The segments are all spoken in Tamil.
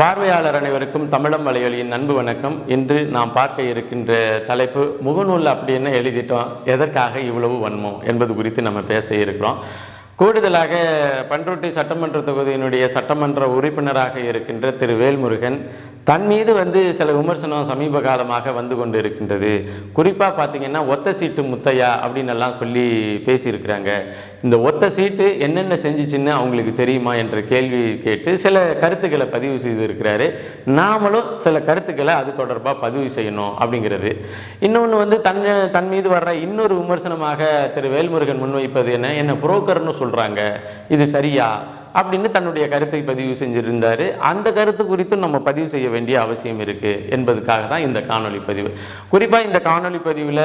பார்வையாளர் அனைவருக்கும் தமிழம் வலையொலியின் அன்பு வணக்கம். இன்று நாம் பார்க்க இருக்கின்ற தலைப்பு முகநூல் அப்படி என்ன எழுதிட்டோம் எதற்காக இவ்வளவு வன்மம் என்பது குறித்து நம்ம பேச இருக்கிறோம். கூடுதலாக பண்ருட்டி சட்டமன்ற தொகுதியினுடைய சட்டமன்ற உறுப்பினராக இருக்கின்ற திரு வேல்முருகன் தன் மீது வந்து சில விமர்சனம் சமீப காலமாக வந்து கொண்டு இருக்கின்றது குறிப்பாக பார்த்தீங்கன்னா ஒத்த சீட்டு முத்தையா அப்படின்னு எல்லாம் சொல்லி பேசியிருக்கிறாங்க. இந்த ஒத்த சீட்டு என்னென்ன செஞ்சுச்சுன்னு அவங்களுக்கு தெரியுமா என்ற கேள்வி கேட்டு சில கருத்துக்களை பதிவு செய்திருக்கிறாரு. நாமளும் சில கருத்துக்களை அது தொடர்பாக பதிவு செய்யணும் அப்படிங்கிறது. இன்னொன்று வந்து தன் தன் மீது வர்ற இன்னொரு விமர்சனமாக திரு வேல்முருகன் முன்வைப்பது என்ன? என்ன புரோக்கர்னு சொல்கிறாங்க இது சரியா? அப்படின்னு தன்னுடைய கருத்தை பதிவு செஞ்சுருந்தார். அந்த கருத்து குறித்தும் நம்ம பதிவு செய்ய வேண்டிய அவசியம் இருக்குது என்பதுக்காக தான் இந்த காணொளி பதிவு. குறிப்பாக இந்த காணொளி பதிவில்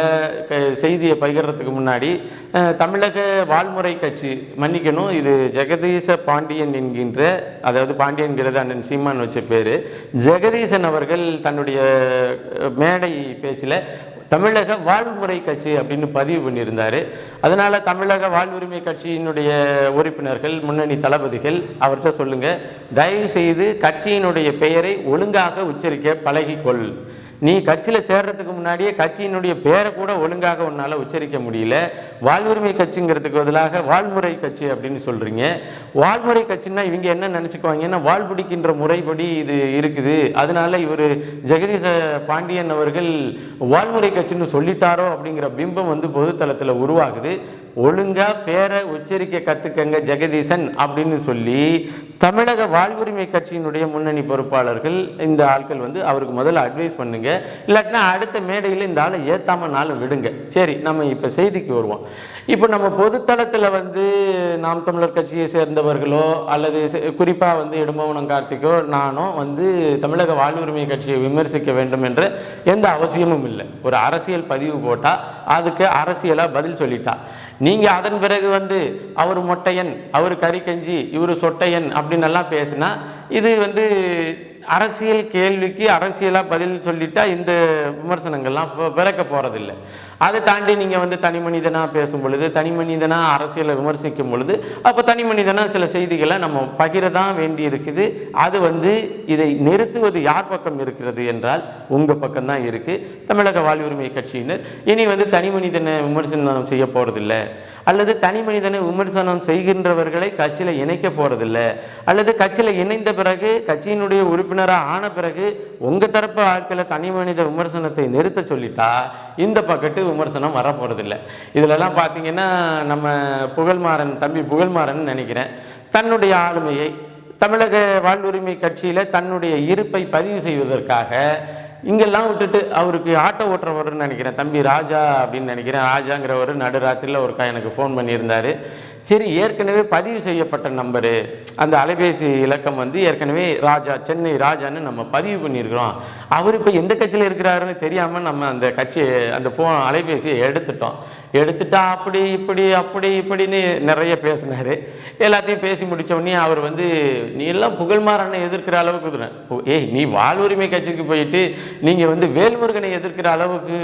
செய்தியை பகிர்றதுக்கு முன்னாடி தமிழக வாழ்முறை கட்சி மன்னிக்கணும். இது ஜெகதீச பாண்டியன் என்கின்ற அதாவது பாண்டியன்கிறது அண்ணன் சீமான் வச்ச பேர். ஜெகதீசன் அவர்கள் தன்னுடைய மேடை பேச்சில் தமிழக வாழ்வுமுறை கட்சி அப்படின்னு பதிவு பண்ணியிருந்தார். அதனால் தமிழக வாழ்வுரிமை கட்சியினுடைய உறுப்பினர்கள் முன்னணி தளபதிகள் அவர்கிட்ட சொல்லுங்கள் தயவு செய்து கட்சியினுடைய பெயரை ஒழுங்காக உச்சரிக்க பழகிக்கொள். நீ கட்சியில் சேர்றதுக்கு முன்னாடியே கட்சியினுடைய பேரை கூட ஒழுங்காக உன்னால் உச்சரிக்க முடியல. வாழ்வுரிமை கட்சிங்கிறதுக்கு பதிலாக வாழ்முறை கட்சி அப்படின்னு சொல்கிறீங்க வாழ்முறை கட்சின்னா இவங்க என்ன நினச்சிக்குவாங்கன்னா வாழ் பிடிக்கின்ற முறைப்படி இது இருக்குது. அதனால இவர் ஜெகதீச பாண்டியன் அவர்கள் வாழ்முறை கட்சின்னு சொல்லிட்டாரோ அப்படிங்கிற பிம்பம் வந்து பொதுத்தளத்தில் உருவாகுது. ஒழுங்கா பேரை உச்சரிக்க கற்றுக்கங்க ஜெகதீசன் அப்படின்னு சொல்லி தமிழக வாழ்வுரிமை கட்சியினுடைய முன்னணி பொறுப்பாளர்கள் இந்த ஆட்கள் வந்து அவருக்கு முதல்ல அட்வைஸ் பண்ணுங்க. இல்லாட்டினா அடுத்த மேடையில் இந்த ஆளை ஏத்தாம நாளும் விடுங்க. சரி நம்ம இப்போ செய்திக்கு வருவோம். இப்போ நம்ம பொதுத்தளத்தில் வந்து நாம் தமிழர் கட்சியை சேர்ந்தவர்களோ அல்லது குறிப்பாக வந்து இடும்பவனம் கார்த்திக்கோ நானோ வந்து தமிழக வாழ்வுரிமை கட்சியை விமர்சிக்க வேண்டும் என்ற எந்த அவசியமும் இல்லை. ஒரு அரசியல் பதிவு போட்டால் அதுக்கு அரசியலாக பதில் சொல்லிட்டா. நீங்கள் அதன் பிறகு வந்து அவர் மொட்டையன் அவர் கறிக்கஞ்சி இவர் சொட்டையன் அப்படின்னு எல்லாம் பேசினா இது வந்து அரசியல் கேள்விக்கு அரசியலாக பதில் சொல்லிட்டா இந்த விமர்சனங்கள்லாம் பிறக்க போகிறதில்ல அதை தாண்டி நீங்கள் வந்து தனி மனிதனாக பேசும் பொழுது தனி மனிதனாக அரசியலை விமர்சிக்கும் பொழுது அப்போ தனி மனிதனாக சில செய்திகளை நம்ம பகிர தான் வேண்டி இருக்குது அது வந்து இதை நிறுத்துவது யார் பக்கம் இருக்கிறது என்றால் உங்கள் பக்கம்தான் இருக்குது தமிழக வாழ்வுரிமை கட்சியினர் இனி வந்து தனி மனிதனை விமர்சனம் செய்ய போகிறதில்ல அல்லது தனி மனிதனை விமர்சனம் செய்கின்றவர்களை கட்சியில் இணைக்க போகிறதில்ல அல்லது கட்சியில் இணைந்த பிறகு கட்சியினுடைய உறுப்பினராக ஆன பிறகு உங்கள் தரப்பு ஆட்களை தனி மனித விமர்சனத்தை நிறுத்த சொல்லிட்டா இந்த பக்கத்து விமர்சனம் வரப்போகிறதில்ல இதிலெல்லாம் பார்த்தீங்கன்னா நம்ம புகழ்மாறன் தம்பி புகழ்மாறன் நினைக்கிறேன். தன்னுடைய ஆளுமையை தமிழக வாழ்வுரிமை கட்சியில் தன்னுடைய இருப்பை பதிவு செய்வதற்காக இங்கெல்லாம் விட்டுட்டு அவருக்கு ஆட்டோ ஓட்டுறவர்னு நினைக்கிறேன். தம்பி ராஜா அப்படின்னு நினைக்கிறேன். ராஜாங்கிறவர் நடுராத்திரியில் ஒருக்கா எனக்கு ஃபோன் பண்ணியிருந்தாரு. சரி ஏற்கனவே பதிவு செய்யப்பட்ட நம்பரு. அந்த அலைபேசி இலக்கம் வந்து ஏற்கனவே ராஜா சென்னை ராஜான்னு நம்ம பதிவு பண்ணியிருக்கிறோம். அவர் இப்போ எந்த கட்சியில் இருக்கிறாருன்னு தெரியாமல் நம்ம அந்த கட்சியை அந்த ஃபோன் அலைபேசியை எடுத்துட்டோம். எடுத்துட்டா அப்படி இப்படி அப்படி இப்படின்னு நிறைய பேசினார் எல்லாத்தையும் பேசி முடிச்ச உடனே அவர் வந்து நீ எல்லாம் புகழ்மாறனை எதிர்க்கிற அளவுக்கு இருக்கிற. பு- ஏய் நீ வாழ்வுரிமை கட்சிக்கு போயிட்டு நீங்கள் வந்து வேல்முருகனை எதிர்க்கிற அளவுக்கு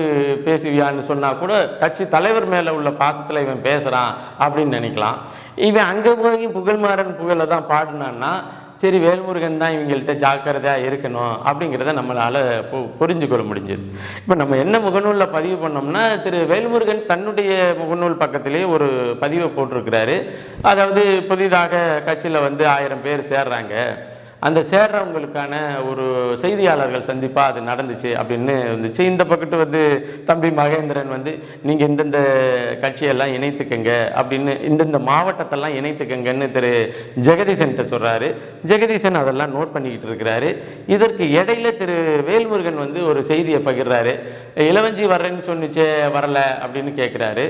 பேசுவியான்னு சொன்னால் கூட கட்சி தலைவர் மேலே உள்ள பாசத்தில் இவன் பேசுகிறான் அப்படின்னு நினைக்கலாம் இவன் அங்கே போய் புகழ்மாறன் புகழை தான் பாடினான்னா சரி வேல்முருகன் தான் இவங்கள்ட்ட ஜாக்கிரதையாக இருக்கணும் அப்படிங்கிறத நம்மளால் பு- புரிஞ்சுக்கொள்ள முடிஞ்சது. இப்போ நம்ம என்ன முகநூலில் பதிவு பண்ணோம்னா திரு வேல்முருகன் தன்னுடைய முகநூல் பக்கத்திலே ஒரு பதிவை போட்டிருக்கிறாரு. அதாவது புதிதாக கட்சியில் வந்து ஆயிரம் பேர் சேர்றாங்க. அந்த சேர்றவங்களுக்கான ஒரு செய்தியாளர்கள் சந்திப்பாக அது நடந்துச்சு அப்படின்னு வந்துச்சு. இந்த பக்கத்து வந்து தம்பி மகேந்திரன் வந்து நீங்கள் இந்தந்த கட்சியெல்லாம் இணைத்துக்கங்க அப்படின்னு இந்தந்த மாவட்டத்தெல்லாம் இணைத்துக்கங்கன்னு திரு. ஜெகதீசன்கிட்ட சொல்கிறாரு ஜெகதீசன் அதெல்லாம் நோட் பண்ணிக்கிட்டு இருக்கிறாரு. இதற்கு இடையில திரு. வேல்முருகன் வந்து ஒரு செய்தியை பகிர்றாரு. இளவஞ்சி வர்றேன்னு சொன்னிச்சே வரல அப்படின்னு கேட்குறாரு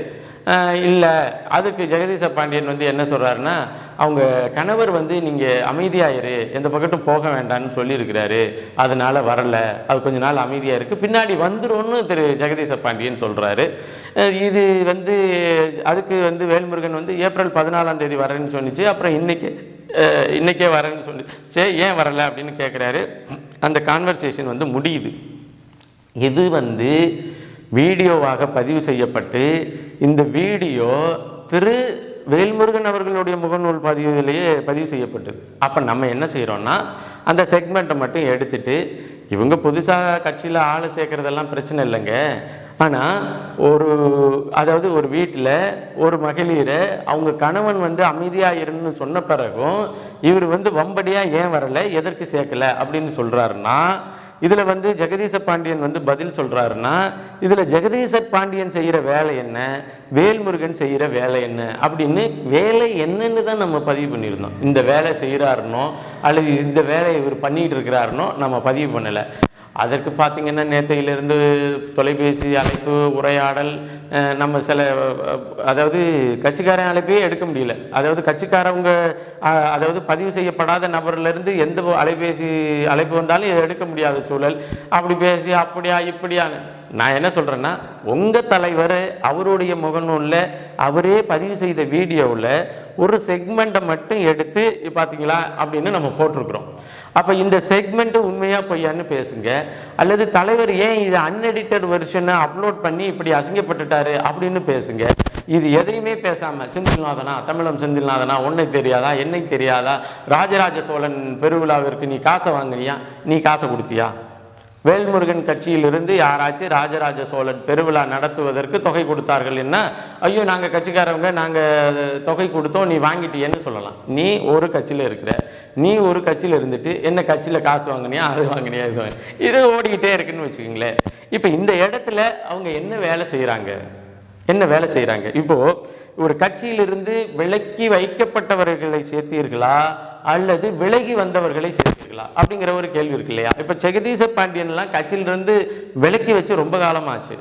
இல்லை. அதுக்கு ஜெகதீச பாண்டியன் வந்து என்ன சொல்கிறாருன்னா அவங்க கணவர் வந்து நீங்கள் அமைதியாயிரு எந்த பக்கத்தும் போக வேண்டாம்னு சொல்லியிருக்கிறாரு. அதனால் வரல. அது கொஞ்ச நாள் அமைதியாக இருக்குது பின்னாடி வந்துடும்னு திரு ஜெகதீச பாண்டியன் சொல்கிறாரு இது வந்து அதுக்கு வந்து வேல்முருகன் வந்து ஏப்ரல் பதினாலாம் தேதி வரேன்னு சொன்னிச்சு. அப்புறம் இன்னைக்கு இன்றைக்கே இன்னைக்கே வரேன்னு சொல்லி சரி ஏன் வரலை? அப்படின்னு கேட்குறாரு அந்த கான்வர்சேஷன் வந்து முடியுது. இது வந்து வீடியோவாக பதிவு செய்யப்பட்டு இந்த வீடியோ திரு வேல்முருகன் அவர்களுடைய முகநூல் பதிவிலேயே பதிவு செய்யப்பட்டது. அப்போ நம்ம என்ன செய்கிறோன்னா அந்த செக்மெண்ட்டை மட்டும் எடுத்துட்டு இவங்க புதுசாக கட்சியில் ஆளை சேர்க்குறதெல்லாம் பிரச்சனை இல்லைங்க. ஆனால் ஒரு அதாவது ஒரு வீட்டில் ஒரு மகளிரை அவங்க கணவன் வந்து அமைதியாக இருன்னு சொன்ன பிறகும் இவர் வந்து வம்படியாக ஏன் வரலை எதற்கு சேர்க்கல அப்படின்னு சொல்கிறாருன்னா இதில் வந்து ஜெகதீச பாண்டியன் வந்து பதில் சொல்கிறாருன்னா இதில் ஜெகதீச பாண்டியன் செய்கிற வேலை என்ன வேல்முருகன் செய்கிற வேலை என்ன அப்படின்னு வேலை என்னன்னு தான் நம்ம பதிவு பண்ணியிருந்தோம். இந்த வேலை செய்கிறாருனோ அல்லது இந்த வேலையை இவர் பண்ணிகிட்டு இருக்கிறாருனோ நம்ம பதிவு பண்ணலை. அதற்கு பார்த்தீங்கன்னா நேற்றையிலிருந்து தொலைபேசி அழைப்பு உரையாடல் நம்ம சில அதாவது கட்சிக்காரன் அழைப்பே எடுக்க முடியல. அதாவது கட்சிக்காரவங்க அதாவது பதிவு செய்யப்படாத நபர்லேருந்து எந்த அலைபேசி அழைப்பு வந்தாலும் எடுக்க முடியாத சூழல். அப்படி பேசி அப்படியா இப்படியா நான் என்ன சொல்கிறேன்னா உங்கள் தலைவர் அவருடைய முகநூலில் அவரே பதிவு செய்த வீடியோவில் ஒரு செக்மெண்ட்டை மட்டும் எடுத்து பார்த்தீங்களா அப்படின்னு நம்ம போட்டிருக்கிறோம். அப்போ இந்த செக்மெண்ட்டு உண்மையாக பொய்யான்னு பேசுங்க. அல்லது தலைவர் ஏன் இது அன்எடிட்டட் வெர்ஷனை அப்லோட் பண்ணி இப்படி அசிங்கப்பட்டுட்டாரு அப்படின்னு பேசுங்க. இது எதையுமே பேசாம செந்தில்நாதனா தமிழம் செந்தில்நாதனா உன்னை தெரியாதா என்னை தெரியாதா ராஜராஜ சோழன் பெருவிழாவிற்கு நீ காசை வாங்குனியா? நீ காசை கொடுத்தியா? வேல்முருகன் கட்சியிலிருந்து யாராச்சும் ராஜராஜ சோழன் பெருவிழா நடத்துவதற்கு தொகை கொடுத்தார்கள் என்ன? ஐயோ நாங்கள் கட்சிக்காரவங்க நாங்கள் தொகை கொடுத்தோம் நீ வாங்கிட்டியேன்னு சொல்லலாம். நீ ஒரு கட்சியில் இருக்கிற நீ ஒரு கட்சியில் இருந்துட்டு என்ன கட்சியில் காசு வாங்கினியா அது வாங்கினியா இது வாங்க இது ஓடிக்கிட்டே இருக்குன்னு வச்சுக்கோங்களேன். இப்போ இந்த இடத்துல அவங்க என்ன வேலை செய்கிறாங்க என்ன வேலை செய்கிறாங்க இப்போது ஒரு கட்சியிலிருந்து விலக்கி வைக்கப்பட்டவர்களை சேர்த்தீர்களா? அல்லது விலகி வந்தவர்களை சேர்த்தீர்களா அப்படிங்கிற ஒரு கேள்வி இருக்கு இல்லையா? இப்போ ஜெகதீச பாண்டியன்லாம் கட்சியிலிருந்து விலக்கி வச்சு ரொம்ப காலமாச்சு.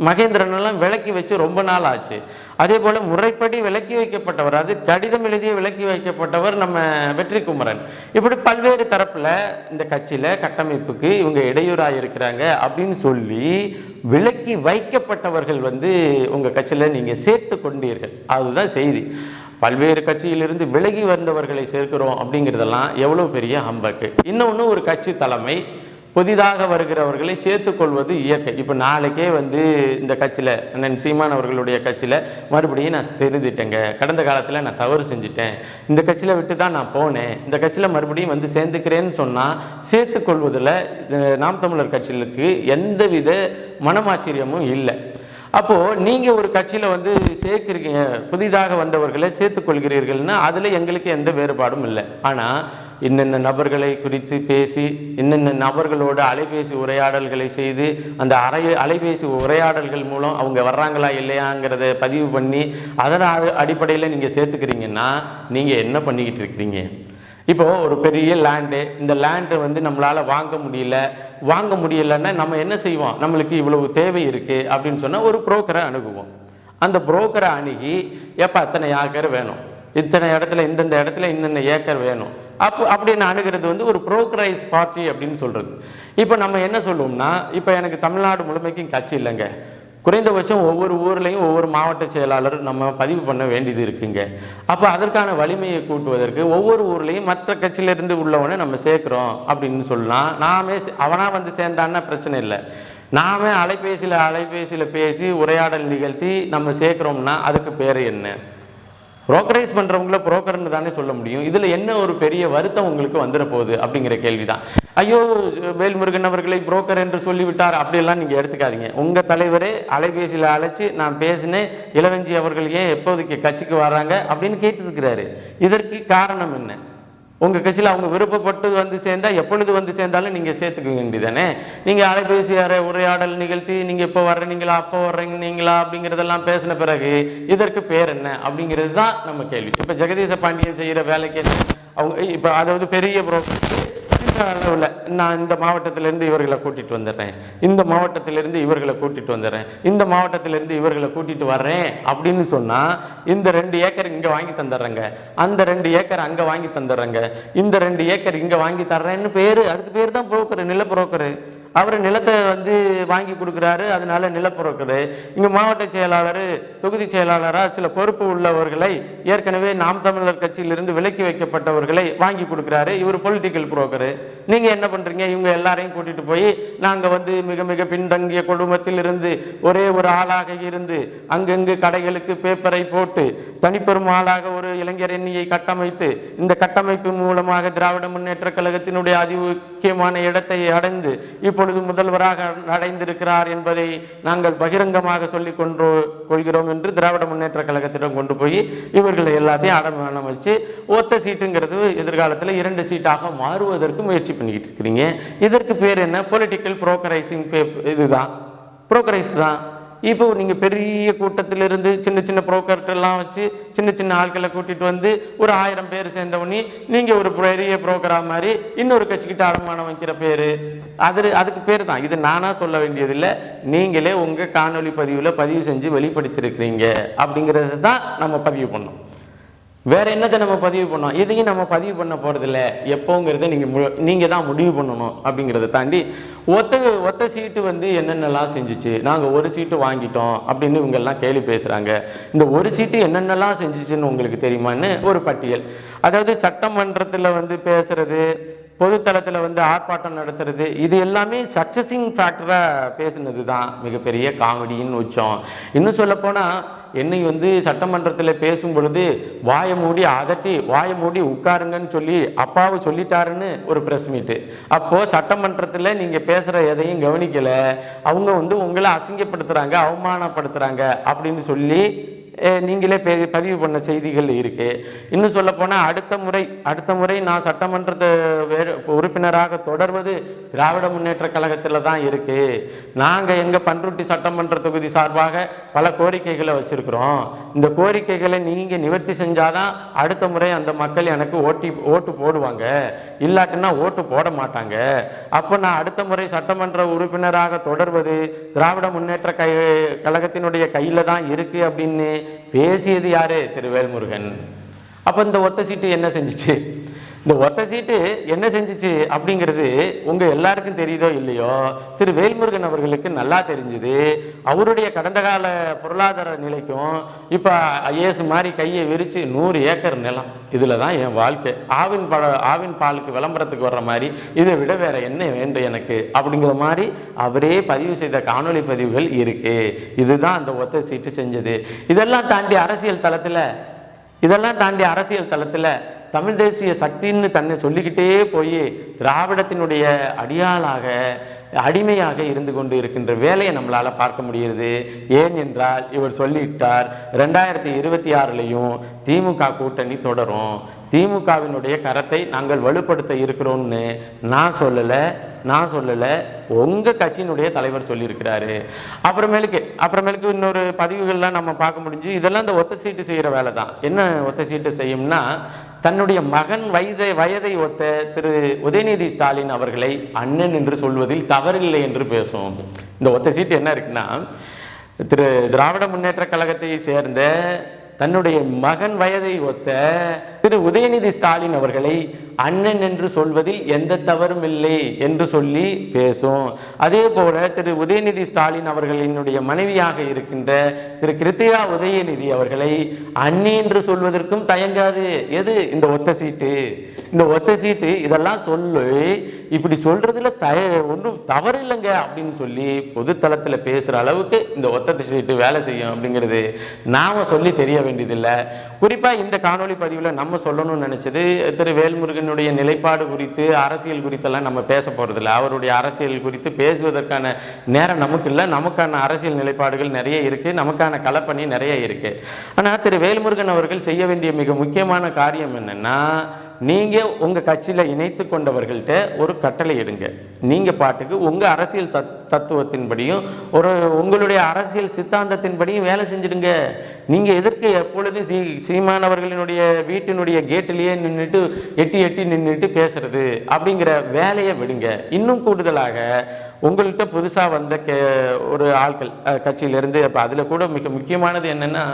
மகேந்திரனெல்லாம் விலக்கி வச்சு ரொம்ப நாள் ஆச்சு அதே போல் முறைப்படி விலக்கி வைக்கப்பட்டவர் அது கடிதம் எழுதிய விலக்கி வைக்கப்பட்டவர் நம்ம வெற்றி குமரன் இப்படி பல்வேறு தரப்பில் இந்த கட்சியில் கட்டமைப்புக்கு இவங்க இடையூறாக இருக்கிறாங்க அப்படின்னு சொல்லி விலக்கி வைக்கப்பட்டவர்கள் வந்து உங்கள் கட்சியில் நீங்கள் சேர்த்து கொண்டீர்கள். அதுதான் செய்தி. பல்வேறு கட்சியிலிருந்து விலகி வந்தவர்களை சேர்க்கிறோம் அப்படிங்கிறதெல்லாம் எவ்வளோ பெரிய ஹம்பக்கு இன்னொன்று ஒரு கட்சி தலைமை புதிதாக வருகிறவர்களை சேர்த்துக்கொள்வது இயற்கை. இப்போ நாளைக்கே வந்து இந்த கட்சியில் அண்ணன் சீமான் அவர்களுடைய கட்சியில் மறுபடியும் நான் தெரிஞ்சிட்டேங்க கடந்த காலத்தில் நான் தவறு செஞ்சுட்டேன். இந்த கட்சியில் விட்டு தான் நான் போனேன். இந்த கட்சியில் மறுபடியும் வந்து சேர்ந்துக்கிறேன்னு சொன்னால் சேர்த்துக்கொள்வதில் நாம் தமிழர் கட்சிகளுக்கு எந்தவித மனமாச்சரியமும் இல்லை. அப்போது நீங்கள் ஒரு கட்சியில் வந்து சேர்க்குறீங்க புதிதாக வந்தவர்களை சேர்த்துக்கொள்கிறீர்கள்னா அதில் எங்களுக்கு எந்த வேறுபாடும் இல்லை. ஆனால் இன்னென்ன நபர்களை குறித்து பேசி இன்னென்ன நபர்களோட அலைபேசி உரையாடல்களை செய்து அந்த அறை அலைபேசி உரையாடல்கள் மூலம் அவங்க வர்றாங்களா இல்லையாங்கிறத பதிவு பண்ணி அதன் அடிப்படையில் நீங்கள் சேர்த்துக்கிறீங்கன்னா நீங்கள் என்ன பண்ணிக்கிட்டு இருக்கிறீங்க? இப்போ ஒரு பெரிய லேண்டு இந்த லேண்டை வந்து நம்மளால் வாங்க முடியல. வாங்க முடியலன்னா நம்ம என்ன செய்வோம்? நம்மளுக்கு இவ்வளவு தேவை இருக்கு அப்படின்னு சொன்னால் ஒரு புரோக்கரை அணுகுவோம். அந்த புரோக்கரை அணுகி எப்போ அத்தனை ஏக்கர் வேணும்? இத்தனை இடத்துல இந்தந்த இடத்துல இன்னென்ன ஏக்கர் வேணும்? அப்போ அப்படின்னு அணுகிறது வந்து ஒரு புரோக்கரைஸ் பார்ட்டி அப்படின்னு சொல்கிறது இப்போ நம்ம என்ன சொல்லுவோம்னா இப்போ எனக்கு தமிழ்நாடு முழுமைக்கும் கட்சி இல்லைங்க. குறைந்தபட்சம் ஒவ்வொரு ஊர்லேயும் ஒவ்வொரு மாவட்ட செயலாளர் நம்ம பதிவு பண்ண வேண்டியது இருக்குங்க. அப்போ அதற்கான வலிமையை கூட்டுவதற்கு ஒவ்வொரு ஊர்லேயும் மற்ற கட்சியிலேருந்து உள்ளவனை நம்ம சேர்க்குறோம் அப்படின்னு சொல்லலாம். நாமே அவனாக வந்து சேர்ந்தான்னா பிரச்சனை இல்லை. நாமே அலைபேசியில் அலைபேசியில் பேசி உரையாடல் நிகழ்த்தி நம்ம சேர்க்குறோம்னா அதுக்கு பேர் என்ன? புரோக்கரைஸ் பண்ணுறவங்கள புரோக்கர்னு தானே சொல்ல முடியும். இதில் என்ன ஒரு பெரிய வருத்தம் உங்களுக்கு வந்துட போகுது அப்படிங்கிற கேள்விதான். ஐயோ வேல்முருகன் அவர்களை புரோக்கர் என்று சொல்லிவிட்டார் அப்படியெல்லாம் நீங்கள் எடுத்துக்காதீங்க. உங்கள் தலைவரே அலைபேசியில் அழைச்சி நான் பேசினேன் இளவஞ்சி அவர்கள் ஏன் எப்போதைக்கு கட்சிக்கு வராங்க அப்படின்னு கேட்டிருக்கிறாரு. இதற்கு காரணம் என்ன? உங்கள் கட்சியில் அவங்க விருப்பப்பட்டு வந்து சேர்ந்தால் எப்பொழுது வந்து சேர்ந்தாலும் நீங்கள் சேர்த்துக்க வேண்டியதானே நீங்கள் அலைபேசி அறை உரையாடல் நிகழ்த்தி நீங்கள் இப்போ வர்றீங்களா அப்போ வர்றீங்க நீங்களா அப்படிங்கிறதெல்லாம் பேசின பிறகு இதற்கு பேர் என்ன? அப்படிங்கிறது தான் நம்ம கேள்வி. இப்போ ஜெகதீச பாண்டியன் செய்கிற வேலைக்கு என்ன? அவங்க இப்போ அதாவது பெரிய ப்ரோ இந்த அளவில் நான் இந்த மாவட்டத்திலேருந்து இவர்களை கூட்டிட்டு வந்துடுறேன். இந்த மாவட்டத்திலேருந்து இவர்களை கூட்டிட்டு வந்துடுறேன். இந்த மாவட்டத்திலேருந்து இவர்களை கூட்டிட்டு வர்றேன் அப்படின்னு சொன்னால் இந்த ரெண்டு ஏக்கர் இங்கே வாங்கி தந்துடுறேங்க. அந்த ரெண்டு ஏக்கர் அங்கே வாங்கி தந்துடுறேங்க. இந்த ரெண்டு ஏக்கர் இங்கே வாங்கி தர்றேன்னு பேர் அதுக்கு பேர் தான் புரோக்கர் நில புரோக்கர் அவர் நிலத்தை வந்து வாங்கி கொடுக்குறாரு அதனால நில புரோக்கர் இங்க மாவட்ட செயலாளர் தொகுதி செயலாளராக சில பொறுப்பு உள்ளவர்களை ஏற்கனவே நாம் தமிழர் கட்சியிலிருந்து விலக்கி வைக்கப்பட்டவர்களை வாங்கி கொடுக்குறாரு. இவர் பொலிட்டிக்கல் புரோக்கரு நீங்கள் என்ன பண்ணுறீங்க இவங்க எல்லாரையும் கூட்டிகிட்டு போய் நாங்கள் வந்து மிக மிக பின்தங்கிய குடும்பத்தில் இருந்து ஒரே ஒரு ஆளாக இருந்து அங்கங்கு கடைகளுக்கு பேப்பரை போட்டு தனிப்பெரும் ஆளாக ஒரு இளைஞர் எண்ணியை கட்டமைத்து இந்த கட்டமைப்பு மூலமாக திராவிட முன்னேற்ற கழகத்தினுடைய அதி முக்கியமான இடத்தை அடைந்து இப்பொழுது முதல்வராக அடைந்திருக்கிறார் என்பதை நாங்கள் பகிரங்கமாக சொல்லிக் கொண்டு கொள்கிறோம் என்று திராவிட முன்னேற்ற கழகத்திடம் கொண்டு போய் இவர்களை எல்லாத்தையும் அடமானம் வச்சு ஒத்த சீட்டுங்கிறது எதிர்காலத்தில் இரண்டு சீட்டாக மாறுவதற்கு முயற்சி பண்ணிக்கிட்டு இருக்கிறீங்க. இதற்கு பேர் என்ன? பொலிட்டிக்கல் புரோக்கரைசிங் இதுதான். ப்ரோக்கரைஸ் தான். இப்போ நீங்கள் பெரிய கூட்டத்திலிருந்து சின்ன சின்ன புரோக்கர்ட்டெல்லாம் வச்சு சின்ன சின்ன ஆட்களை கூட்டிட்டு வந்து ஒரு ஆயிரம் பேர் சேர்ந்தவொடனே நீங்கள் ஒரு பெரிய புரோக்கரா மாதிரி இன்னொரு கட்சிக்கிட்ட அடமானம் வைக்கிற பேர். அது அதுக்கு பேர் தான். இது நானாக சொல்ல வேண்டியதில்லை. நீங்களே உங்கள் காணொளி பதிவில் பதிவு செஞ்சு வெளிப்படுத்தியிருக்கிறீங்க. அப்படிங்கிறது தான் நம்ம பதிவு பண்ணோம். வேற என்னத்தை நம்ம பதிவு பண்ணோம்? இதையும் நம்ம பதிவு பண்ண போறதில்ல. எப்போங்கிறத நீங்கள் மு நீங்கள் தான் முடிவு பண்ணணும் அப்படிங்கிறத தாண்டி ஒத்த ஒத்த சீட்டு வந்து என்னென்னலாம் செஞ்சுச்சு? நாங்கள் ஒரு சீட்டு வாங்கிட்டோம் அப்படின்னு இவங்கெல்லாம் கேள்வி பேசுகிறாங்க இந்த ஒரு சீட்டு என்னென்னலாம் செஞ்சுச்சுன்னு உங்களுக்கு தெரியுமான்னு? ஒரு பட்டியல். அதாவது சட்டமன்றத்தில் வந்து பேசுறது பொதுத்தளத்தில் வந்து ஆர்ப்பாட்டம் நடத்துறது இது எல்லாமே சக்சஸிங் ஃபேக்டராக பேசுனது தான் மிகப்பெரிய காமெடியின் உச்சம் இன்னும் சொல்லப்போனால் என்னை வந்து சட்டமன்றத்தில் பேசும் பொழுது வாயை மூடி அதட்டி வாயை மூடி உட்காருங்கன்னு சொல்லி அப்பாவை சொல்லிட்டாருன்னு ஒரு ப்ரெஸ் மீட்டு அப்போது சட்டமன்றத்தில் நீங்கள் பேசுகிற எதையும் கவனிக்கலை அவங்க வந்து உங்களை அசிங்கப்படுத்துகிறாங்க அவமானப்படுத்துகிறாங்க அப்படின்னு சொல்லி நீங்களே பதிவு பண்ண செய்திகள் இருக்கு. இன்னும் சொல்ல போனால் அடுத்த முறை அடுத்த முறை நான் சட்டமன்றத்தை வேறு உறுப்பினராக தொடர்வது திராவிட முன்னேற்ற கழகத்தில் தான் இருக்கு. நாங்கள் எங்கள் பன்ருட்டி சட்டமன்ற தொகுதி சார்பாக பல கோரிக்கைகளை வச்சிருக்கிறோம். இந்த கோரிக்கைகளை நீங்கள் நிவர்த்தி செஞ்சாதான் அடுத்த முறை அந்த மக்கள் எனக்கு ஓட்டி ஓட்டு போடுவாங்க. இல்லாட்டினா ஓட்டு போட மாட்டாங்க. அப்போ நான் அடுத்த முறை சட்டமன்ற உறுப்பினராக தொடர்வது திராவிட முன்னேற்ற கழகத்தினுடைய கையில் தான் இருக்கு அப்படின்னு பேசியது யாரு? திரு வேல்முருகன் அப்போ இந்த ஒத்த சீட்டு என்ன செஞ்சிச்சு? இந்த ஒத்த சீட்டு என்ன செஞ்சுச்சு அப்படிங்கிறது உங்க எல்லாருக்கும் தெரியுதோ இல்லையோ? திரு வேல்முருகன் அவர்களுக்கு நல்லா தெரிஞ்சுது. அவருடைய கடந்த கால பொருளாதார நிலைக்கும் இப்போ ஐஏஎஸ் மாதிரி கையை விரித்து நூறு ஏக்கர் நிலம். இதில் தான் என் வாழ்க்கை. ஆவின் பழ ஆவின் பாலுக்கு விளம்பரத்துக்கு வர்ற மாதிரி இதை விட வேற என்ன வேண்டும் எனக்கு? அப்படிங்கிற மாதிரி அவரே பதிவு செய்த காணொளி பதிவுகள் இருக்கு. இதுதான் அந்த ஒத்த சீட்டு செஞ்சது. இதெல்லாம் தாண்டி அரசியல் தளத்தில் இதெல்லாம் தாண்டி அரசியல் தளத்தில் தமிழ் தேசிய சக்தின்னு தன்னை சொல்லிக்கிட்டே போய் திராவிடத்தினுடைய அடியாளாக அடிமையாக இருந்து கொண்டு இருக்கின்ற வேலையை நம்மளால் பார்க்க முடியுது. ஏன் என்றால் இவர் சொல்லிவிட்டார் ரெண்டாயிரத்தி இருபத்தி ஆறுலையும் திமுக கூட்டணி தொடரும். திமுகவினுடைய கரத்தை நாங்கள் வலுப்படுத்த இருக்கிறோம்னு நான் சொல்லலை. நான் சொல்லலை உங்கள் கட்சியினுடைய தலைவர் சொல்லியிருக்கிறாரு. அப்புறமேலுக்கு அப்புறமேலுக்கு இன்னொரு பதிவுகள்லாம் நம்ம பார்க்க முடிஞ்சு இதெல்லாம் இந்த ஒத்த சீட்டு செய்கிற வேலை தான். என்ன ஒத்த சீட்டு செய்யும்னா தன்னுடைய மகன் வயதை வயதை ஒத்த திரு உதயநிதி ஸ்டாலின் அவர்களை அண்ணன் என்று சொல்வதில் தவறில்லை என்று பேசும் இந்த ஒத்த சீட்டு என்ன இருக்குன்னா திரு திராவிட முன்னேற்ற கழகத்தை சேர்ந்த தன்னுடைய மகன் வயதை ஒத்த திரு உதயநிதி ஸ்டாலின் அவர்களை அண்ணன் என்று சொல்வதில் எந்த தவறும் இல்லை என்று சொல்லி பேசும். அதே போல திரு உதயநிதி ஸ்டாலின் அவர்களினுடைய மனைவியாக இருக்கின்ற திரு கிருத்திகா உதயநிதி அவர்களை அண்ணி என்று சொல்வதற்கும் தயங்காது. எது இந்த ஒத்த சீட்டு? இந்த ஒத்த சீட்டு இதெல்லாம் சொல்லு இப்படி சொல்றதுல தய ஒன்றும் தவறு இல்லைங்க அப்படின்னு சொல்லி பொதுத்தளத்தில் பேசுகிற அளவுக்கு இந்த ஒத்த சீட்டு வேலை செய்யும் அப்படிங்கிறது நாம சொல்லி தெரிய வேண்டியதில்லை. குறிப்பாக இந்த காணொளி பதிவில் நம்ம சொல்லணும்னு நினச்சது திரு வேல்முருகன் வேல்முருகனுடைய நிலைப்பாடு குறித்து அரசியல் குறித்தெல்லாம் நம்ம பேச போகிறதில்ல அவருடைய அரசியல் குறித்து பேசுவதற்கான நேரம் நமக்கு இல்லை நமக்கான அரசியல் நிலைப்பாடுகள் நிறைய இருக்குது நமக்கான களப்பணி நிறைய இருக்குது ஆனால் திரு வேல்முருகன் அவர்கள் செய்ய வேண்டிய மிக முக்கியமான காரியம் என்னென்னா நீங்கள் உங்கள் கட்சியில் இணைத்து கொண்டவர்கள்ட்ட ஒரு கட்டளை எடுங்க. நீங்கள் பாட்டுக்கு உங்கள் அரசியல் சத் தத்துவத்தின்படியும் ஒரு உங்களுடைய அரசியல் சித்தாந்தத்தின்படியும் வேலை செஞ்சிடுங்க. நீங்கள் எதற்கு எப்பொழுதும் சீ சீமானவர்களினுடைய வீட்டினுடைய கேட்டிலேயே நின்றுட்டு எட்டி எட்டி நின்றுட்டு பேசுறது அப்படிங்கிற வேலையை விடுங்க. இன்னும் கூடுதலாக உங்கள்கிட்ட புதுசாக வந்த கே ஒரு ஆட்கள் கட்சியிலிருந்து அப்போ அதில் கூட மிக முக்கியமானது என்னென்னா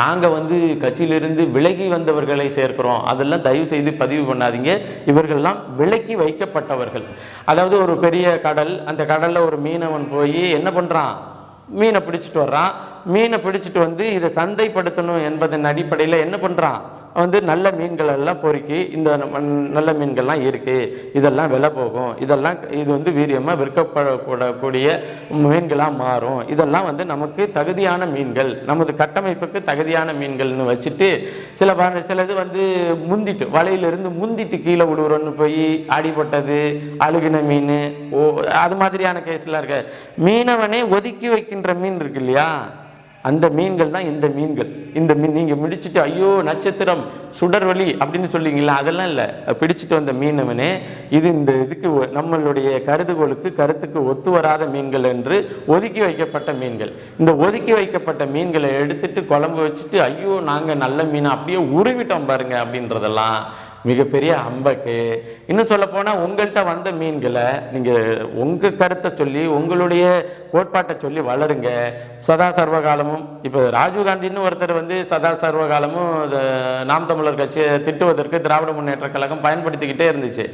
நாங்கள் வந்து கட்சியிலிருந்து விலகி வந்தவர்களை சேர்க்கிறோம். அதெல்லாம் தயவு செய்து பதிவு பண்ணாதீங்க. இவர்கள்லாம் விலக்கி வைக்கப்பட்டவர்கள். அதாவது ஒரு பெரிய கடல் அந்த கடலில் ஒரு மீனவன் போய் என்ன பண்ணுறான் மீனை பிடிச்சிட்டு வர்றான். மீனை பிடிச்சிட்டு வந்து இதை சந்தைப்படுத்தணும் என்பதன் அடிப்படையில் என்ன பண்ணுறான் வந்து நல்ல மீன்கள் எல்லாம் பொறுக்கி இந்த நல்ல மீன்கள்லாம் இருக்குது இதெல்லாம் விலை போகும். இதெல்லாம் இது வந்து வீரியமாக விற்கப்படக்கூடக்கூடிய மீன்களாக மாறும். இதெல்லாம் வந்து நமக்கு தகுதியான மீன்கள் நமது கட்டமைப்புக்கு தகுதியான மீன்கள்னு வச்சுட்டு சில பா- சிலது வந்து முந்திட்டு வலையிலிருந்து முந்திட்டு கீழே விழுவுறோன்னு போய் அடிபட்டது அழுகின மீன் ஓ அது மாதிரியான கேஸ்லாம் இருக்கு மீனவனே ஒதுக்கி வைக்கின்ற மீன் இருக்கு இல்லையா? அந்த மீன்கள் தான் இந்த மீன்கள். இந்த மீன் நீங்கள் முடிச்சுட்டு ஐயோ நட்சத்திரம் சுடர்வழி அப்படின்னு சொல்லுவீங்களா? அதெல்லாம் இல்லை. பிடிச்சிட்டு வந்த மீனவனே இது இந்த இதுக்கு நம்மளுடைய கருதுகோளுக்கு கருத்துக்கு ஒத்து வராத மீன்கள் என்று ஒதுக்கி வைக்கப்பட்ட மீன்கள். இந்த ஒதுக்கி வைக்கப்பட்ட மீன்களை எடுத்துட்டு குழம்பு வச்சுட்டு ஐயோ நாங்கள் நல்ல மீனை அப்படியே உருவிட்டோம் பாருங்க அப்படின்றதெல்லாம் மிகப்பெரிய அம்பக்கு. இன்னும் சொல்ல போனால் உங்கள்கிட்ட வந்த மீன்களை நீங்கள் உங்கள் கருத்தை சொல்லி உங்களுடைய கோட்பாட்டை சொல்லி வளருங்க. சதா சர்வகாலமும் இப்போ ராஜீவ்காந்தின்னு ஒருத்தர் வந்து சதா சர்வகாலமும் நாம் தமிழர் கட்சியை திட்டுவதற்கு திராவிட முன்னேற்ற கழகம் பயன்படுத்திக்கிட்டே இருந்துச்சு.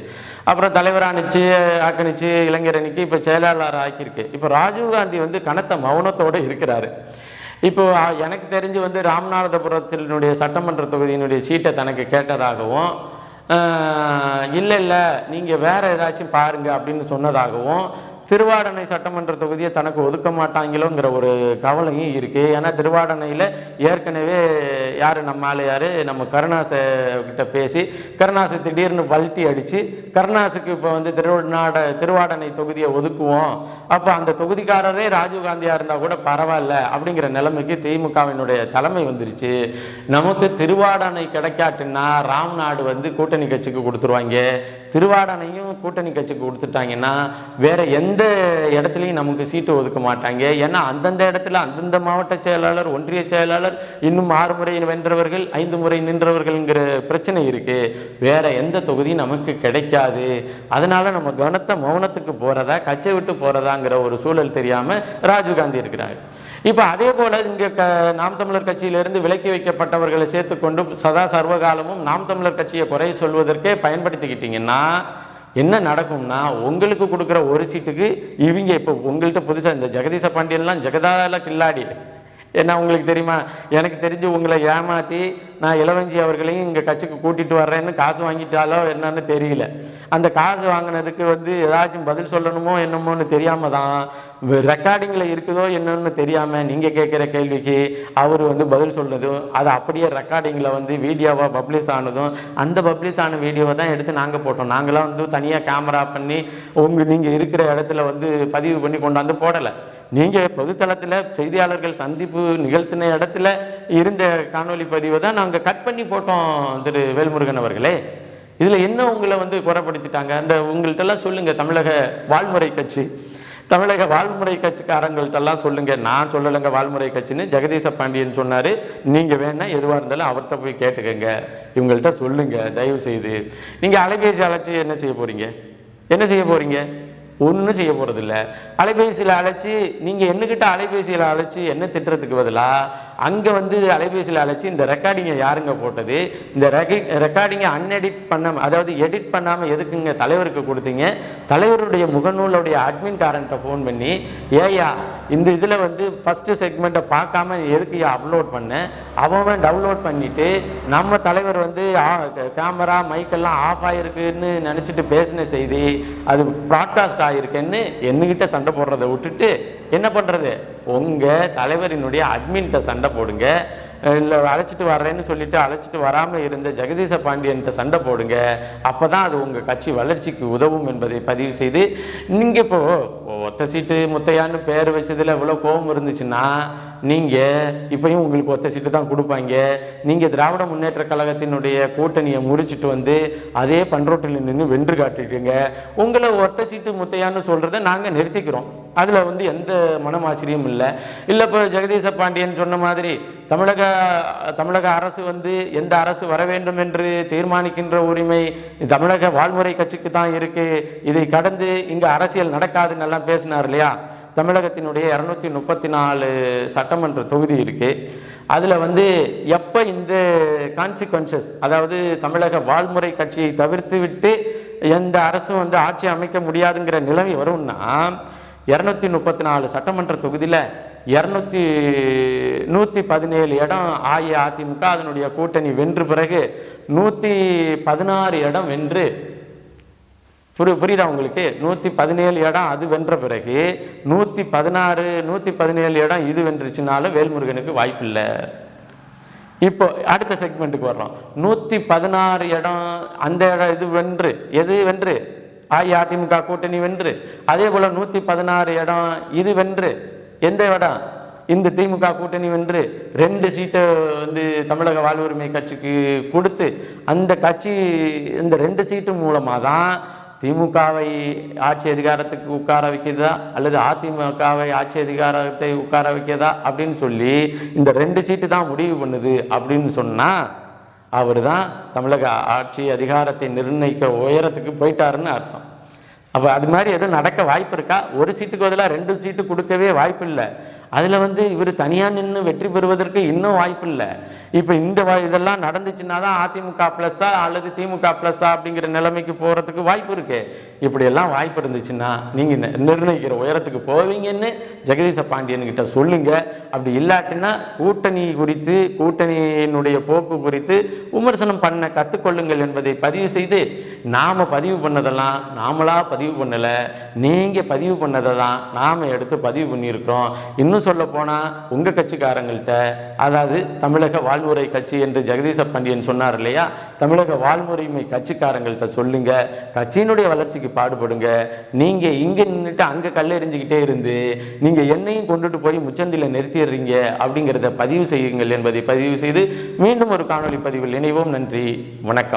அப்புறம் தலைவரானிச்சு ஆக்கணிச்சு இளைஞரணிக்கு இப்போ செயலாளர் ஆக்கியிருக்கு. இப்போ ராஜீவ்காந்தி வந்து கனத்த மௌனத்தோடு இருக்கிறாரு. இப்போ எனக்கு தெரிஞ்சு வந்து ராமநாதபுரத்தினுடைய சட்டமன்ற தொகுதியினுடைய சீட்டை தனக்கு கேட்டதாகவும் இல்லை இல்லை நீங்கள் வேறு ஏதாச்சும் பாருங்கள் அப்படின்னு சொன்னதாகவும் திருவாடனை சட்டமன்ற தொகுதியை தனக்கு ஒதுக்க மாட்டாங்களோங்கிற ஒரு கவலையும் இருக்குது ஏன்னா திருவாடனையில் ஏற்கனவே யார் நம்ம ஆளு யார்? நம்ம கருணாச கிட்ட பேசி கருணாசு திடீர்னு பல்ட்டி அடித்து கருணாசுக்கு இப்போ வந்து திருநாட திருவாடனை தொகுதியை ஒதுக்குவோம். அப்போ அந்த தொகுதிக்காரரே ராஜீவ்காந்தியாக இருந்தால் கூட பரவாயில்ல அப்படிங்கிற நிலைமைக்கு திமுகவினுடைய தலைமை வந்துருச்சு. நமக்கு திருவாடனை கிடைக்காட்டுன்னா ராம்நாடு வந்து கூட்டணி கட்சிக்கு கொடுத்துருவாங்க. திருவாடனையும் கூட்டணி கட்சிக்கு கொடுத்துட்டாங்கன்னா வேற எந்த இடத்துலையும் நமக்கு சீட்டு ஒதுக்க மாட்டாங்க. ஏன்னா அந்தந்த இடத்துல அந்தந்த மாவட்ட செயலாளர் ஒன்றிய செயலாளர் இன்னும் ஆறு முறை வென்றவர்கள் ஐந்து முறை நின்றவர்கள்ங்கிற பிரச்சனை இருக்கு. வேற எந்த தொகுதியும் நமக்கு கிடைக்காது. அதனால நம்ம கவனத்தை மௌனத்துக்கு போறதா கச்சை விட்டு போறதாங்கிற ஒரு சூழல் தெரியாம ராஜீவ்காந்தி இருக்கிறாங்க இப்போ அதே போல இங்கே க நாம் தமிழர் கட்சியிலிருந்து விலக்கி வைக்கப்பட்டவர்களை சேர்த்துக்கொண்டு சதா சர்வகாலமும் நாம் தமிழர் கட்சியை குறை சொல்வதற்கே பயன்படுத்திக்கிட்டீங்கன்னா என்ன நடக்கும்னா உங்களுக்கு கொடுக்குற ஒரு சீட்டுக்கு இவங்க இப்போ உங்கள்கிட்ட புதுசாக இந்த ஜெகதீச பாண்டியன்லாம் ஜெகதால கில்லாடி. ஏன்னா உங்களுக்கு தெரியுமா? எனக்கு தெரிஞ்சு உங்களை ஏமாற்றி நான் இளவஞ்சி அவர்களையும் இங்கே கட்சிக்கு கூட்டிட்டு வர்றேன்னு காசு வாங்கிட்டாலோ என்னன்னு தெரியல. அந்த காசு வாங்கினதுக்கு வந்து ஏதாச்சும் பதில் சொல்லணுமோ என்னமோன்னு தெரியாமல் தான் ரெக்கார்டிங்கில் இருக்குதோ என்னன்னு தெரியாமல் நீங்கள் கேட்குற கேள்விக்கு அவர் வந்து பதில் சொன்னதும் அது அப்படியே ரெக்கார்டிங்கில் வந்து வீடியோவாக பப்ளிஷ் ஆனதும் அந்த பப்ளிஷ் ஆன வீடியோவை தான் எடுத்து நாங்கள் போட்டோம். நாங்களாம் வந்து தனியாக கேமரா பண்ணி உங்கள் நீங்கள் இருக்கிற இடத்துல வந்து பதிவு பண்ணி கொண்டாந்து போடலை. நீங்கள் பொதுத்தளத்தில் செய்தியாளர்கள் சந்திப்பு நிகழ்த்தின இடத்துல இருந்த காணொளி பதிவை தான் நாங்கள் கட் பண்ணி போட்டோம் திரு வேல்முருகன் அவர்களே. இதில் என்ன உங்களை வந்து குறைப்படுத்திட்டாங்க அந்த உங்கள்கிட்டலாம் சொல்லுங்கள் தமிழக வாழ்முறை கட்சி. தமிழக வாழ்முறை கட்சிக்காரங்கள்ட்டெல்லாம் சொல்லுங்க. நான் சொல்லலைங்க வாழ்முறை கட்சின்னு ஜெகதீச பாண்டியன் சொன்னார். நீங்கள் வேணா எதுவாக இருந்தாலும் அவர்கிட்ட போய் கேட்டுக்கங்க. இவங்கள்ட்ட சொல்லுங்க தயவு செய்து நீங்கள் அலைபேசி அழைச்சி என்ன செய்ய போறீங்க? என்ன செய்ய போறீங்க? ஒன்றும் செய்ய போகிறதில்ல அலைபேசியில் அழைச்சி நீங்கள் என்னக்கிட்ட அலைபேசியில் அழைச்சி என்ன திட்டுறதுக்கு பதிலாக அங்கே வந்து அலைபேசியில் அழைச்சி இந்த ரெக்கார்டிங்கை யாருங்க போட்டது? இந்த ரெக்கார்டிங்கை அன்எடிட் பண்ண அதாவது எடிட் பண்ணாமல் எதுக்குங்க தலைவருக்கு கொடுத்தீங்க? தலைவருடைய முகநூலுடைய அட்மின் காரன்ட்ட ஃபோன் பண்ணி ஏயா இந்த இதில் வந்து ஃபஸ்ட்டு செக்மெண்ட்டை பார்க்காம எதுக்கு அப்லோட் பண்ண? அவன் டவுன்லோட் பண்ணிவிட்டு நம்ம தலைவர் வந்து கேமரா மைக்கெல்லாம் ஆஃப் ஆகிருக்குன்னு நினச்சிட்டு பேசின செய்தி அது ப்ராட்காஸ்ட் இருக்கேன்னு என்னகிட்ட சண்டை போடுறதை விட்டுட்டு என்ன பண்ணுறது உங்கள் தலைவரினுடைய அட்மின்கிட்ட சண்டை போடுங்க. இல்லை அழைச்சிட்டு வர்றேன்னு சொல்லிட்டு அழைச்சிட்டு வராமல் இருந்த ஜெகதீச பாண்டியன்கிட்ட சண்டை போடுங்க. அப்போ தான் அது உங்கள் கட்சி வளர்ச்சிக்கு உதவும் என்பதை பதிவு செய்து நீங்கள் இப்போது ஒத்த சீட்டு முத்தையான்னு பேர் வச்சதில் இவ்வளோ கோபம் இருந்துச்சுன்னா நீங்கள் இப்பயும் உங்களுக்கு ஒத்த சீட்டு தான் கொடுப்பாங்க. நீங்கள் திராவிட முன்னேற்ற கழகத்தினுடைய கூட்டணியை முறிச்சிட்டு வந்து அதே பண்ரோட்டில் நின்று வென்று காட்டிட்டீங்க. உங்களை ஒத்த சீட்டு முத்தையான்னு சொல்கிறத நாங்கள் நிறுத்திக்கிறோம். அதில் வந்து எந்த மனமாச்சரியம் இல்லை. இல்லை இப்போ ஜெகதீச பாண்டியன் சொன்ன மாதிரி தமிழக தமிழக அரசு வந்து எந்த அரசு வர வேண்டும் என்று தீர்மானிக்கின்ற உரிமை தமிழக வாழ்முறை கட்சிக்கு தான் இருக்குது இதை கடந்து இங்கே அரசியல் நடக்காதுன்னு எல்லாம் பேசினார் இல்லையா? தமிழகத்தினுடைய இரநூத்தி முப்பத்தி நாலு சட்டமன்ற தொகுதி இருக்குது அதில் வந்து எப்போ இந்த கான்சிக்வன்சஸ் அதாவது தமிழக வாழ்முறை கட்சியை தவிர்த்து விட்டு எந்த அரசும் வந்து ஆட்சி அமைக்க முடியாதுங்கிற நிலைமை வரும்னா இரநூத்தி முப்பத்தி நாலு சட்டமன்ற தொகுதியில் இரநூத்தி நூற்றி பதினேழு இடம் அஇஅதிமுக அதனுடைய கூட்டணி வென்று பிறகு நூற்றி பதினாறு இடம் வென்று புரி புரியுதா உங்களுக்கு? நூற்றி பதினேழு இடம் அது வென்ற பிறகு நூற்றி பதினாறு நூற்றி பதினேழு இடம் இது வென்றுச்சுனாலும் வேல்முருகனுக்கு வாய்ப்பில்லை. இப்போ அடுத்த செக்மெண்ட்டுக்கு வர்றோம். நூற்றி பதினாறு இடம் அந்த இடம் இது வென்று எது வென்று? அஇஅதிமுக கூட்டணி வென்று. அதே போல் நூற்றி பதினாறு இடம் இது வென்று. எந்த இடம்? இந்த திமுக கூட்டணி வென்று. ரெண்டு சீட்டை வந்து தமிழக வாழ்வுரிமை கட்சிக்கு கொடுத்து அந்த கட்சி இந்த ரெண்டு சீட்டு மூலமாக தான் திமுகவை ஆட்சி அதிகாரத்துக்கு உட்கார வைக்கிறதா அல்லது அதிமுகவை ஆட்சி அதிகாரத்தை உட்கார வைக்கிறதா அப்படின்னு சொல்லி இந்த ரெண்டு சீட்டு தான் முடிவு பண்ணுது அப்படின்னு சொன்னால் அவர் தான் தமிழக ஆட்சி அதிகாரத்தை நிர்ணயிக்க உயரத்துக்கு போயிட்டாருன்னு அர்த்தம். அப்போ அது மாதிரி எதுவும் நடக்க வாய்ப்பு இருக்கா? ஒரு சீட்டுக்கு பதிலாக ரெண்டு சீட்டு கொடுக்கவே வாய்ப்பு இல்லை அதில் வந்து இவர் தனியாக நின்று வெற்றி பெறுவதற்கு இன்னும் வாய்ப்பு இல்லை. இப்போ இந்த இதெல்லாம் நடந்துச்சுன்னா தான் அதிமுக ப்ளஸ்ஸா அல்லது திமுக ப்ளஸ்ஸா அப்படிங்கிற நிலைமைக்கு போகிறதுக்கு வாய்ப்பு இருக்குது இப்படியெல்லாம் வாய்ப்பு இருந்துச்சுன்னா நீங்கள் நிர்ணயிக்கிற உயரத்துக்கு போவீங்கன்னு ஜெகதீச பாண்டியன் கிட்ட சொல்லுங்க. அப்படி இல்லாட்டினா கூட்டணி குறித்து கூட்டணியினுடைய போக்கு குறித்து விமர்சனம் பண்ண கற்றுக்கொள்ளுங்கள் என்பதை பதிவு செய்து நாம் பதிவு பண்ணதெல்லாம் நாமளாக பதிவு பண்ணலை. நீங்கள் பதிவு பண்ணதை தான் நாம் எடுத்து பதிவு பண்ணியிருக்கிறோம். இன்னும் சொல்ல போனால் உங்கள் கட்சிக்காரங்கள்ட்ட அதாவது தமிழக வாழ்முறை கட்சி என்று ஜெகதீச பாண்டியன் சொன்னார் இல்லையா? தமிழக வாழ்முறைமை கட்சிக்காரங்கள்ட்ட சொல்லுங்க கட்சியினுடைய வளர்ச்சிக்கு பாடுபடுங்க. நீங்கள் இங்கே நின்றுட்டு அங்கே கல்லெறிஞ்சிக்கிட்டே இருந்து நீங்கள் என்னையும் கொண்டுட்டு போய் முச்சந்தியில் நிறுத்திடுறீங்க அப்படிங்கிறத பதிவு செய்யுங்கள் என்பதை பதிவு செய்து மீண்டும் ஒரு காணொளி பதிவில் இணைவோம். நன்றி வணக்கம்.